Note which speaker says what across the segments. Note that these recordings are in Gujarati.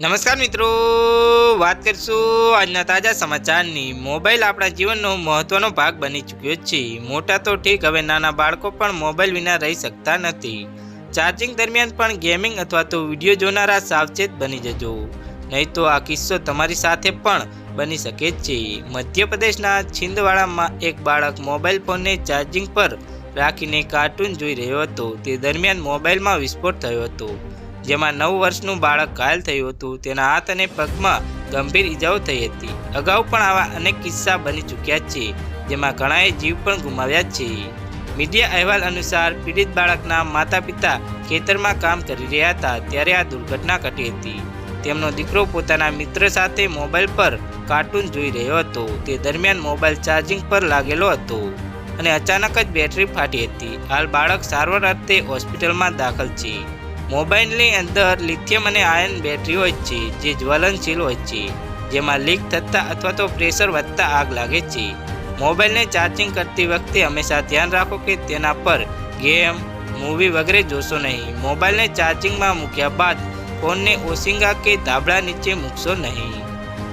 Speaker 1: નમસ્કાર મિત્રો, વાત કરીશું આજના તાજા સમાચારની. મોબાઈલ આપણા જીવનનો મહત્વનો ભાગ બની ચૂક્યો છે. મોટા તો ઠીક, હવે નાના બાળકો પણ મોબાઈલ વિના રહી શકતા નથી. ચાર્જિંગ દરમિયાન પણ ગેમિંગ અથવા તો વીડિયો જોનારા સાવચેત બની જજો. નહીં તો આ કિસ્સો તમારી સાથે પણ બની શકે છે. મધ્યપ્રદેશના છિંદવાડામાં એક બાળક મોબાઈલ ફોનને ચાર્જિંગ પર રાખીને કાર્ટૂન જોઈ રહ્યો હતો. તે દરમિયાન મોબાઈલમાં વિસ્ફોટ થયો હતો. જેમાં નવ વર્ષનું બાળક ઘાયલ થયું હતું. તેના હાથ અને પગમાં ગંભીર ઈજાઓ થઈ હતી. અગાઉ પણ આવા અનેક કિસ્સા બની ચૂક્યા છે, જેમાં ઘણાએ જીવ પણ ગુમાવ્યા છે. મીડિયા અહેવાલ અનુસાર પીડિત બાળકના માતા પિતા ખેતરમાં કામ કરી રહ્યા હતા, ત્યારે આ દુર્ઘટના ઘટી હતી. તેમનો દીકરો પોતાના મિત્ર સાથે મોબાઈલ પર કાર્ટૂન જોઈ રહ્યો હતો. તે દરમિયાન મોબાઈલ ચાર્જિંગ પર લાગેલો હતો અને અચાનક જ બેટરી ફાટી હતી. હાલ બાળક સારવાર અર્થે હોસ્પિટલમાં દાખલ છે. મોબાઈલની અંદર લિથિયમ અને આયન બેટરી હોય છે, જે જ્વલનશીલ હોય છે, જેમાં લીક થતાં અથવા તો પ્રેશર વધતા આગ લાગે છે. મોબાઈલને ચાર્જિંગ કરતી વખતે હંમેશા ધ્યાન રાખો કે તેના પર ગેમ, મૂવી વગેરે જોશો નહીં. મોબાઈલને ચાર્જિંગમાં મૂક્યા બાદ ફોનને ઓસિંગા કે ધાબળા નીચે મૂકશો નહીં.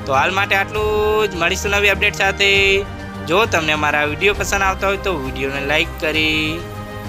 Speaker 1: તો હાલ માટે આટલું જ. મળીશું નવી અપડેટ સાથે. જો તમને મારા વીડિયો પસંદ આવતા હોય તો વિડીયોને લાઈક કરી